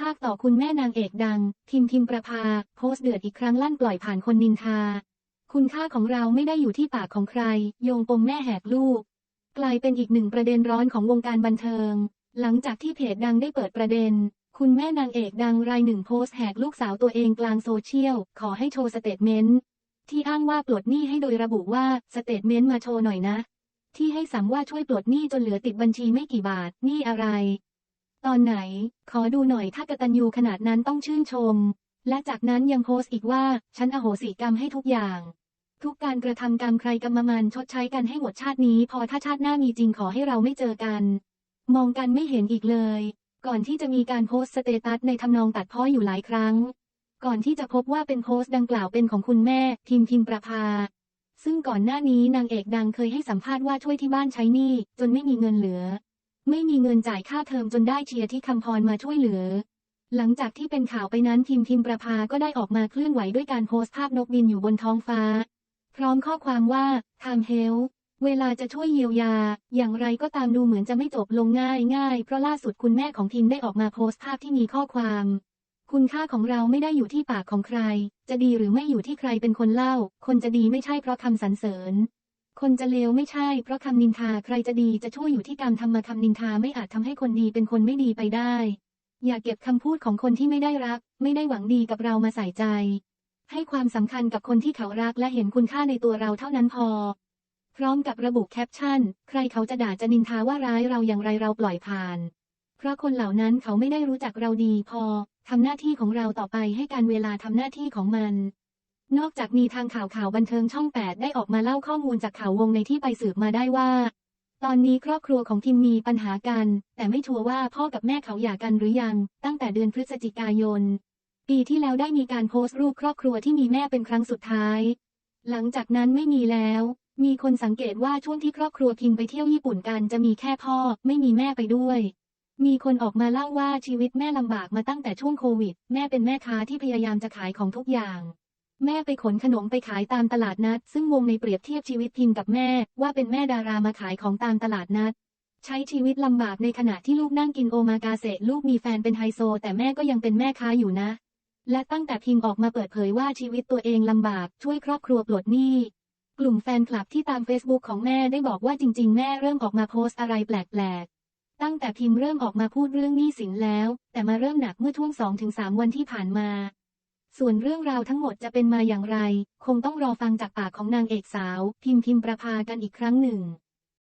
ภาคต่อคุณแม่นางเอกดังพิมพิมประภา โพสต์เดือดอีกครั้งลั่นปล่อยผ่านคนนินทา คุณค่าของเราไม่ได้อยู่ที่ปากของใคร โยงปมแม่แหกลูก กลายเป็นอีกหนึ่งประเด็นร้อนของวงการบันเทิง หลังจากที่เพจดังได้เปิดประเด็น คุณแม่นางเอกดังรายหนึ่งโพสต์แหกลูกสาวตัวเองกลางโซเชียล ขอให้โชว์สเตทเมนต์ที่อ้างว่าปลดหนี้ให้โดยระบุว่าสเตทเมนต์มาโชว์หน่อยนะ ที่ให้สัมว่าช่วยปลดหนี้จนเหลือติดบัญชีไม่กี่บาทหนี้อะไร ตอนไหน ขอดูหน่อยถ้ากตัญญูขนาดนั้นต้องชื่นชม และจากนั้นยังโพสต์อีกว่า ฉันอโหสิกรรมให้ทุกอย่าง ทุกการกระทำกรรมใครกรรมมันชดใช้กันให้หมดชาตินี้ พอถ้าชาติหน้ามีจริงขอให้เราไม่เจอกัน มองกันไม่เห็นอีกเลย ก่อนที่จะมีการโพสต์สเตตัสในทำนองตัดพ้ออยู่หลายครั้ง ก่อนที่จะพบว่าเป็นโพสต์ดังกล่าวเป็นของคุณแม่พิมพิมประภาซึ่งก่อนหน้านี้นางเอกดังเคยให้สัมภาษณ์ว่าช่วยที่บ้านใช้หนี้จนไม่มีเงินเหลือ ไม่มีเงินจ่ายค่าเทอมจนได้เชียร์ที่คำพรมาช่วยเหลือ หลังจากที่เป็นข่าวไปนั้นพิมพิมประภาก็ได้ออกมาเคลื่อนไหวด้วยการโพสต์ภาพนกบินอยู่บนท้องฟ้า พร้อมข้อความว่า time help เวลาจะช่วยเยียวยา อย่างไรก็ตามดูเหมือนจะไม่จบลงง่ายง่ายเพราะล่าสุดคุณแม่ของพิมได้ออกมาโพสต์ภาพที่มีข้อความ คุณค่าของเราไม่ได้อยู่ที่ปากของใคร จะดีหรือไม่อยู่ที่ใครเป็นคนเล่า คนจะดีไม่ใช่เพราะคำสรรเสริญ คนจะเลวไม่ใช่ เพราะคำนินทาใครจะดีจะช่วยอยู่ที่การทำมาคำนินทาไม่อาจทำให้คนดีเป็นคนไม่ดีไปได้ อย่าเก็บคำพูดของคนที่ไม่ได้รัก ไม่ได้หวังดีกับเรามาใส่ใจ ให้ความสำคัญกับคนที่เขารักและเห็นคุณค่าในตัวเราเท่านั้นพอ พร้อมกับระบุแคปชั่น ใครเขาจะด่าจะนินทาว่าร้ายเราอย่างไรเราปล่อยผ่าน เพราะคนเหล่านั้นเขาไม่ได้รู้จักเราดีพอทำหน้าที่ของเราต่อไปให้การเวลาทำหน้าที่ของมัน นอกจากมีทางข่าวข่าวบันเทิงช่อง 8 ได้ออกมาเล่าข้อมูลจากข่าววงในที่ไปสืบมาได้ว่า ตอนนี้ครอบครัวของพิมมีปัญหากัน แต่ไม่ชัวร์ว่าพ่อกับแม่เขาหย่ากันหรือยัง ตั้งแต่เดือนพฤศจิกายน ปีที่แล้วได้มีการโพสต์รูปครอบครัวที่มีแม่เป็นครั้งสุดท้าย หลังจากนั้นไม่มีแล้ว มีคนสังเกตว่าช่วงที่ครอบครัวพิมไปเที่ยวญี่ปุ่นกันจะมีแค่พ่อ ไม่มีแม่ไปด้วยมีคนออกมาเล่าว่าชีวิตแม่ลำบากมาตั้งแต่ช่วงโควิด แม่เป็นแม่ค้าที่พยายามจะขายของทุกอย่าง แม่ไปขนขนมไปขายตามตลาดนัด ซึ่งวงในเปรียบเทียบชีวิตพิมกับแม่ ว่าเป็นแม่ดารามาขายของตามตลาดนัด ใช้ชีวิตลำบากในขณะที่ลูกนั่งกินโอมากาเสะลูกมีแฟนเป็นไฮโซ แต่แม่ก็ยังเป็นแม่ค้าอยู่นะ และตั้งแต่พิมออกมาเปิดเผยว่าชีวิตตัวเองลำบากช่วยครอบครัวปลดหนี้กลุ่มแฟนคลับที่ตาม Facebook ของแม่ได้บอกว่าจริง ๆ แม่เริ่มออกมาโพสต์อะไรแปลกๆ ตั้งแต่พิมพ์เริ่มออกมาพูดเรื่องหนี้สินแล้ว แต่มาเริ่มหนักเมื่อช่วง 2-3 วันที่ผ่านมา ส่วนเรื่องราวทั้งหมดจะเป็นมาอย่างไร คงต้องรอฟังจากปากของนางเอกสาว พิมพิมประภากันอีกครั้งหนึ่ง